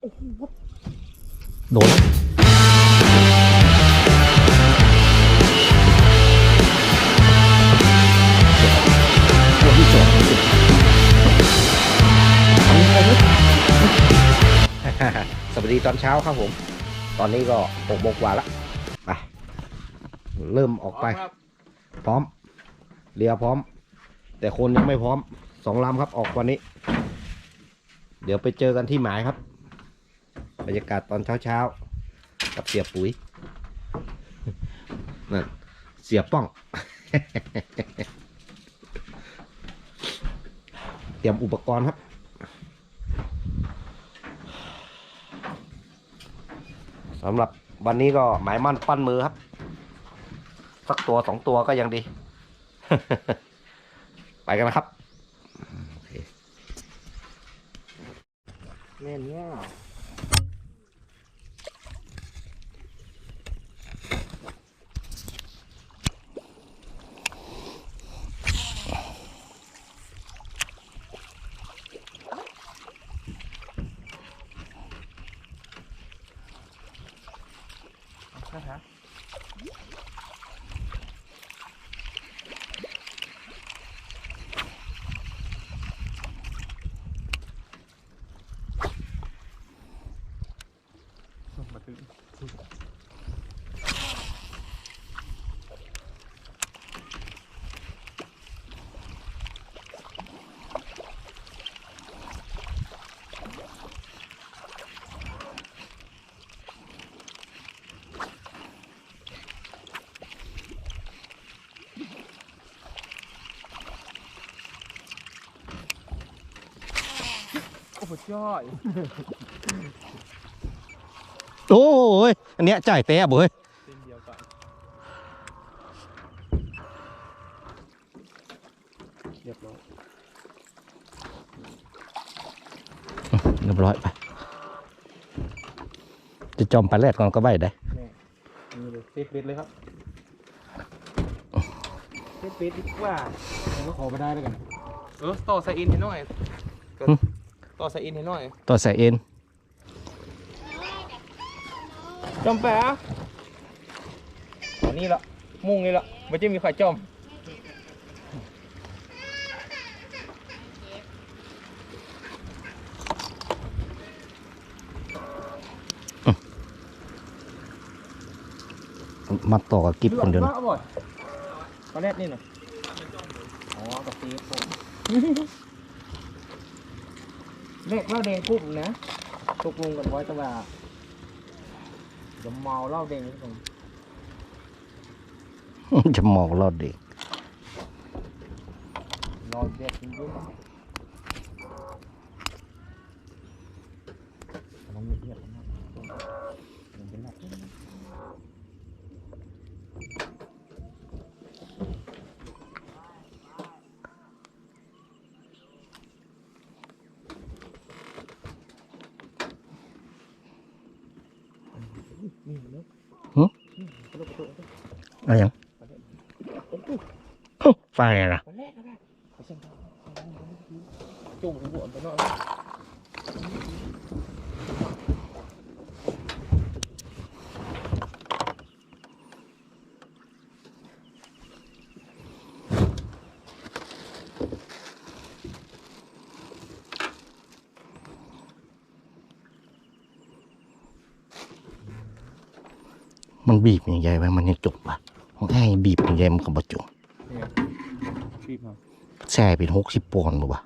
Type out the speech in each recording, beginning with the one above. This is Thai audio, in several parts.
โดนตัวที่สองสวัสดีตอนเช้าครับผม ตอนนี้ก็หกโมงกว่าละไปเริ่มออกไป พร้อม เรือพร้อม แต่คนยังไม่พร้อมสองลำครับออกวันนี้ เดี๋ยวไปเจอกันที่หมายครับบ รรยากาศตอนเช้าๆ กับเสียปุ๋ยนั่นเสียป้อง เตรียมอุปกรณ์ครับ สำหรับวันนี้ก็หมายมั่นปั้นมือครับ สักตัวสองตัวก็ยังดี ไปกันนะครับเคแม่นเนี่ ยโอ้โหจ้อยโอ้ยอันเนี้ยจ่ายแต่บ่เฮ้ยเส้นเดียวกันเรียบร้อยเรียบร้อยไป จะจอมปลาแรดก่อนก็ใบได้แม่นี่เลยเซฟเบ็ดเลยครับเซฟเบ็ดดีกว่าผมก็ขอมาได้แล้วกัน เออต่อสายอินให้หน่อยก็ ต่อสายอินให้หน่อยตัวใส่เอ็นจอมแปะอันนี้ละมุ่งนี่ละไม่ใช่มีใครจอมมาต่อกับกิฟคนเดียวบ้านะบ่อยตอนแรกนี่หน่อยอ๋อกับซีผ มเลขเหล้าแดงกลุ่มนะตกลงกันไว้แต่ว่าจะเมาเหล้าแดงผมจะมองเราเด็กนอนเบียดจริงๆลองเงียบๆนะมันเป็นหลักนี่เนาะ หึ นี่กระโดดกระโดดกระโดด อะไรยังโอ้โหไฟอะไรนะตอนแรกนะไปเส้นทางจุ่มหัวไปนอยมันบีบอย่างใหญ่ไว้มันยังจบว่ะ ของไอ้บีบอย่างใหญ่มันก็บ่จบเนี่ยบีบมาแช่เป็นหกสิบปอนด์บ่วะ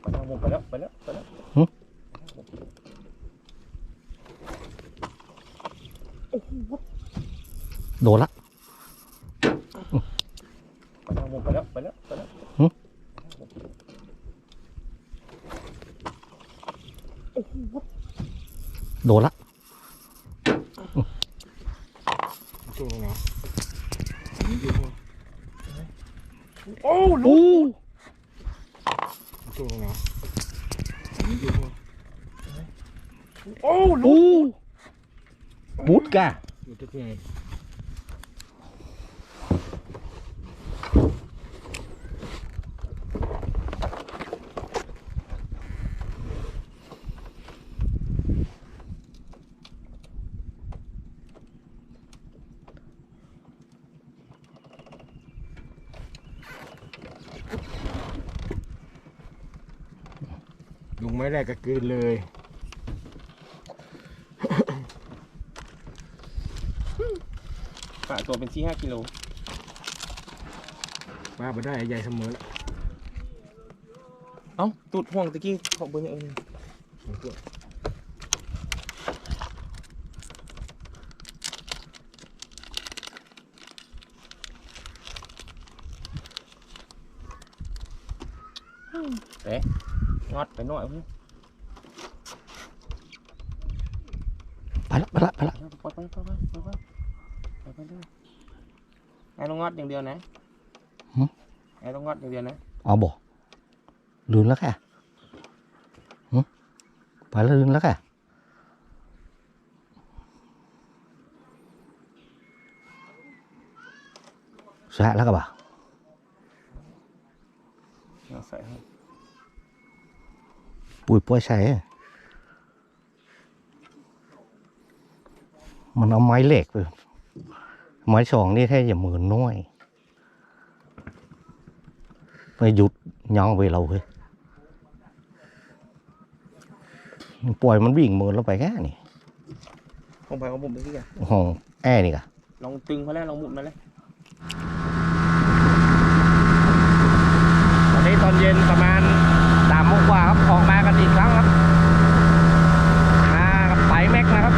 ไปแล้วไปแล้วไปแล้วไปแล้วไปแล้วไปแล้ว โดนละ ไปแล้วไปแล้วไปแล้วไปแล้ว โดนละ จุ่มตรงไหนโอ้ลู อู้ กจุ่มตรงไหนโอ้ลูก อู้บุดกะ อยู่ที่ไหน ลุง ไม่ได้ก็กลืนเลยปลาตัวเป็นสี่ห้ากิโลว่าไปได้ใหญ่เสมอละเอ้าตูดห่วงตะกี้ขอบเบอร์อย่างอื่นเอ๊ะ งอดไปหน่อยเพื่อนไปละไปละไปละไปไปไปไปไปไปไปไปเลยไอ้ต้องงอดอย่างเดียวนะไอ้ต้องงอดอย่างเดียวนะเอาบ่ลืนแล้วแค่หึไปแล้วลืนแล้วแค่แซะแล้วก็บ่าเอาใส่ให้ ปุ๋ยป่วยใช่มันเอาไม้เหล็กไปไม้สองนี่แค่อย่ามือน้อยไปหยุดยองไปเราเฮ้ยปล่อยมันวิ่งมือเราไปแค่นี่ของไปของผมตะกี้อะห้องแอร์นี่กะลองตึงเขาแล้วลองหมุนมาเลยตอนนี้ตอนเย็นประมาณสามโมงกว่าครับออกมากันอีกครั้งครับ มากับไตแม็กนะครับ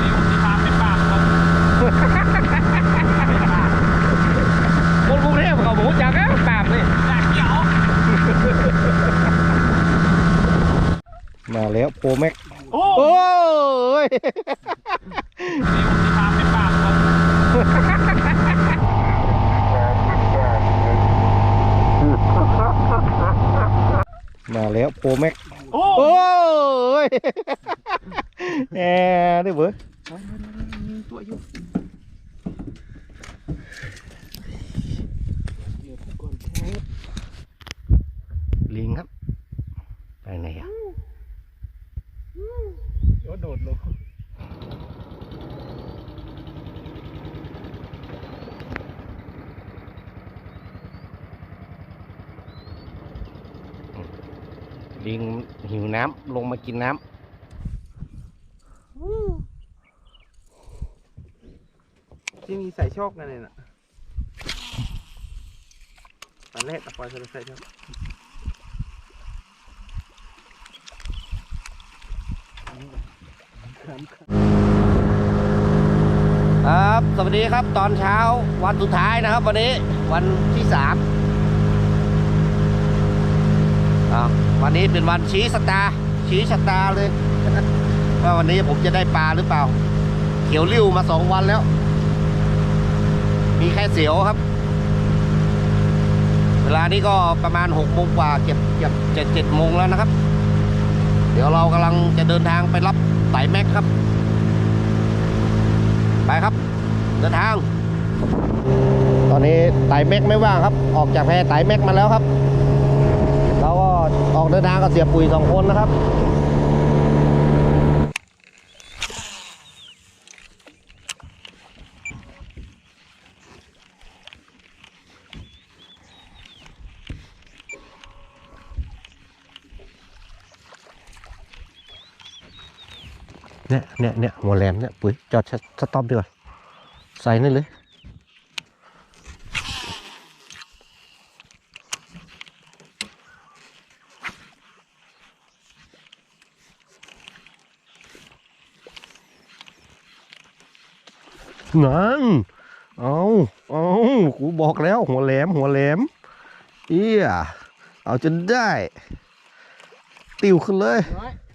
นี่ผมที่พาเป็นปากครับ คนกรุงเทพเขาหมูจักนะแบบนี้ อยากเกี่ยว มาแล้วโปรแม็ก โอ้ โอ้ย นี่ผมที่พาเป็นปากครับ มาแล้วโปรแม็กโอ้โอ้ยแหมได้เว้ยตัวอยู่ลิงครับ ไปไหนอะโอ้โดดลง ลิงหิวน้ำลงมากินน้ที่มีใส่โชคนั่นเองน่ะตอนแรกตะปอยใส่โชคำครับ สวัสดีครับตอนเช้าวันสุดท้ายนะครับ วันนี้วันที่สาม วันนี้เป็นวันชี้สตาชี้ชะตาเลยว่าวันนี้ผมจะได้ปลาหรือเปล่า เขียวริ้วมาสองวันแล้ว มีแค่เสียวครับ เวลานี้ก็ประมาณหกโมงกว่าเก็บเก็บเจ็ดเจ็ดโมงแล้วนะครับ เดี๋ยวเรากำลังจะเดินทางไปรับไต่แม็กครับ ไปครับ เดินทาง ตอนนี้ไต่แม็กไม่ว่างครับ ออกจากแพไต่แม็กมาแล้วครับ ออกเดินทางกับเสียปุ๋ยสองคนนะครับเนี่ยเนี่ยเนี่ยหัวแหลมเนี่ยปุ๋ยจอดสต็อปดีกว่าใส่นี่เลย นั่น เอาเอากูบอกแล้ว หัวแหลม หัวแหลม เอี้ย เอาจนได้ ติวขึ้นเลย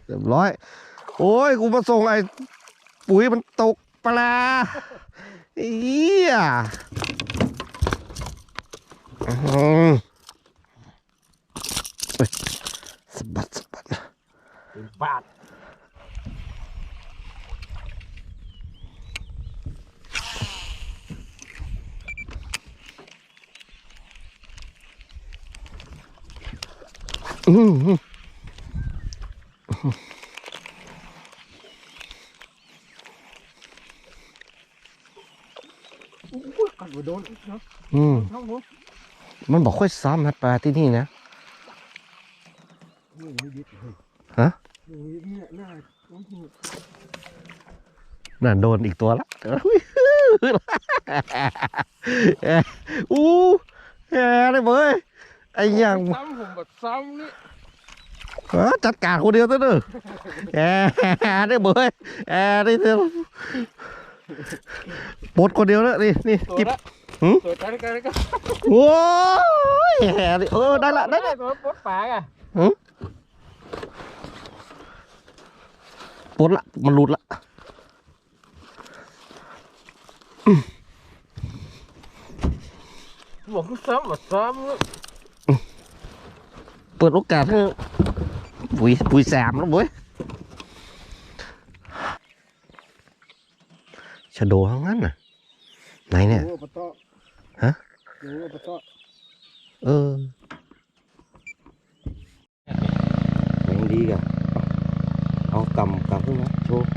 เรียบร้อย โอ้ย กูมาส่งไอ้ปุ๋ยมันตกปลาเอี้ยอื้อหือเอ้ยสะบัดสะบัดลบาท อืมอืม กัดหัวโดนเนาะอืมน้องหัวมันบอกค่อยซ้ำนะปลาที่นี่นะฮะน่าโดนอีกตัวละอุ๊ยเอ้ยอู้แหเลยเว้ย ไอ้ยังซ้ำผมแบบซ้ำนี่เออจัดการคนเดียวเถอะเด้อแหมได้เว้ยแหมได้ เถอะปลดคนเดียวแล้วนี่นี่ตัวกิบละหืมตัวใจกันกันโอ้ยแหมเออได้ละได้ละตัวปดปากอะปลดละมันหลุดละบอกคือซ้ำแบบซ้ำเลยเปิดโอกาสให้ปุ๋ยปุ๋ยแสมแล้วเว้ยชะโดทั้งนั้นน่ะ ไหนเนี่ยโอ้ปะโต้ฮะโอ้ปะโต้เออยังดีกะเอากำกำขึ้นมาโชว์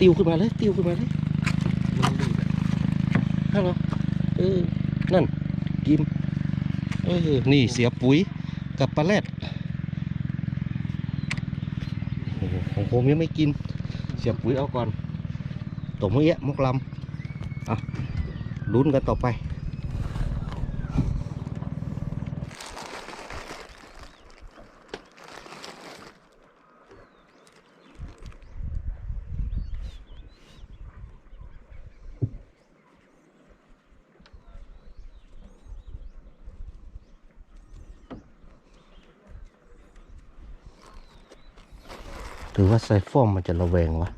ติวขึ้นมาเลยติวขึ้นมาเลยฮัลโหลเออนั่นกิมเออนี่เสียปุ๋ยกับปลาแรดโอ้โหของผมยังไม่กิน เสียปุ๋ยเอาก่อนตบมือเอะมกลำอะลุ้นกันต่อไป หรือว่าไซฟอมมันจะระแวงวะ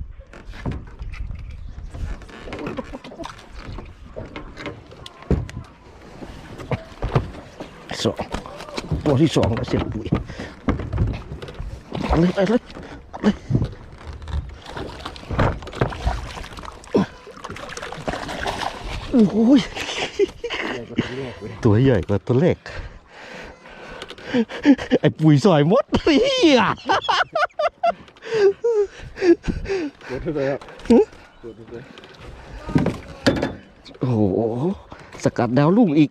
สองตัวที่สองแล้วเสร็จปุ๋ยเลยไปเลยเลยโอ้ยตัวใหญ่กว่าตัวเล็กไอ้ปุ๋ยสอยมดเฮีย ตัวเท่าไหร่ครับตัวเท่าไหร่โอ้โห สกัดดาวลุ่งอีก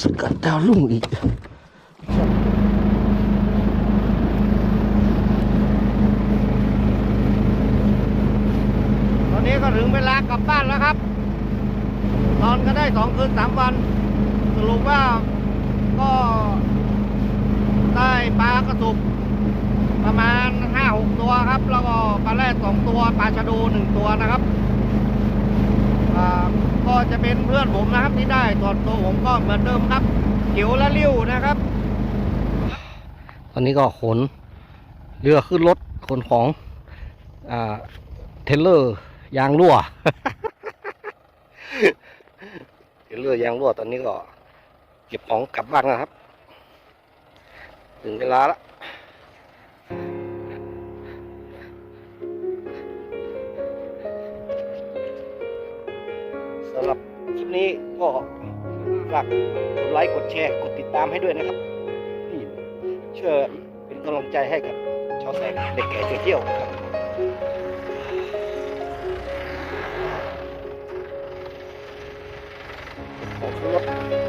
สกัดดาวลุ่งอีก ตอนนี้ ก็ถึงเวลากลับบ้านแล้วครับ นอนก็ได้สองคืนสามวัน สรุปว่าก็ได้ปลากระสุบประมาณห้าหกตัวครับ แล้วก็ปลาแรดสองตัวปลาชะโดหนึ่งตัวนะครับก็จะเป็นเพื่อนผมนะครับที่ได้ส่วนตัวผมก็เหมือนเดิมครับเขียวและริ้วนะครับ ตอนนี้ก็ขนเรือขึ้นรถขนของอ่าเทเลอร์ ยางรั่วเรลเลอร์ยางรั่วตอนนี้ก็ เก็บของกลับบ้านแล้วครับ ถึงเวลาละสำหรับคลิปนี้ก็ฝากกดไลค์กดแชร์กดติดตามให้ด้วยนะครับนี่เชื่อเป็นกำลังใจให้กับชาวแสงเด็กแก่เที่ยวครับ Thank you.